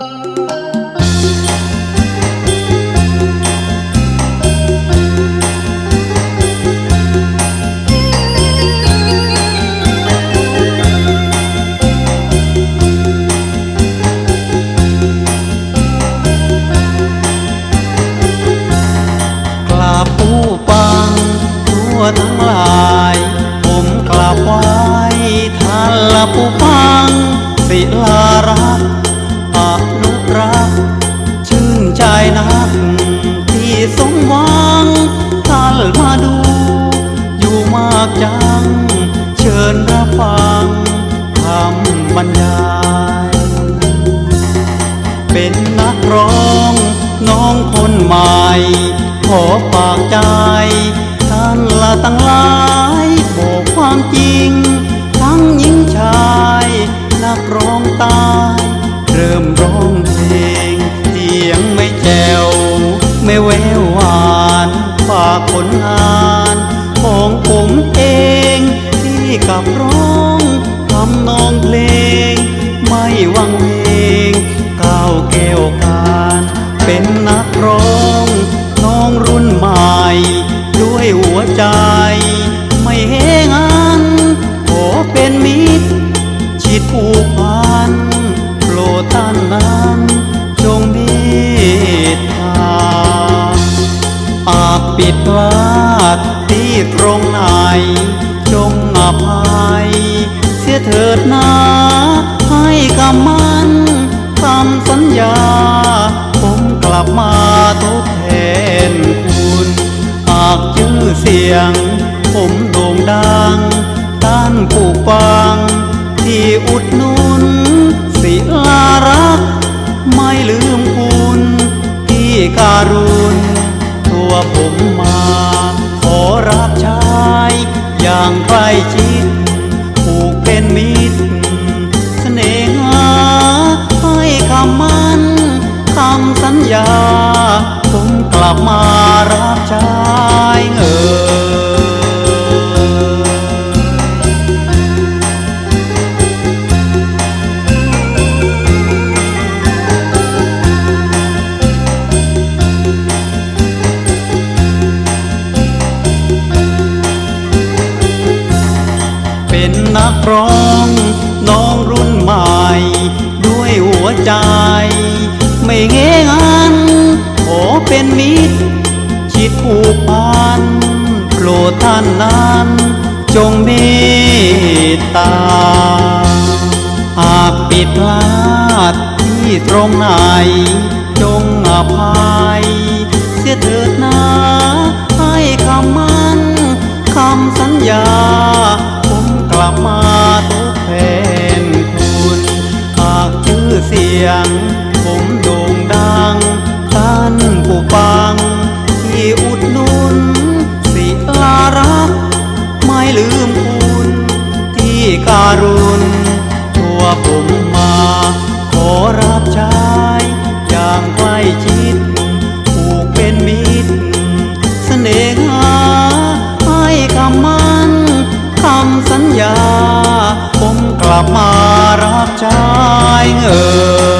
ก เป็นนักร้องน้องคนใหม่ ขอฝากใจ ท่านละตั้งหลายบอกความจริง ทั้งหญิงชาย นักร้องตาย เริ่มร้องเพลง เสียงไม่แจวไม่แววหวานฝากผลงานของผมเองที่กับร้องทำนองเพลง ไม่วังเวง ก้าวแก้วการเป็นนักร้องน้องรุ่นใหม่ ด้วยหัวใจ ไม่เฮงอันขอเป็นมิตรชิดผูกพันโปรดท่านนั้นจงเมตตาอาจปิดพลาดที่ตรงไหน จงอภัย เสียเถิดนาให้คำมันคำสัญญา ผมกลับมาทดแทนคุณหากชื่อเสียง ผมโด่งดังต้านผู้ฟัง ที่อุดหนุนศิลารักษ์ไม่ลืมคุณ ที่การุณตัวผมมา มกมารับใช้เงินเป็นนักร้องน้องรุ่นใหม่ ด้วยหัวใจ ไม่เงงัน เป็นมิตรชิดผูกพันโปรดท่านนั้น จงเมตตา หากผิดพลาดที่ตรงไหน จงอภัยเสียเถิด การุณตัวผมมา ขอรับใช้อย่างใกล้ชิดผูกเป็นมิตรเสน่หาให้คำมันคำสัญญา ผมกลับมารับใช้เงิน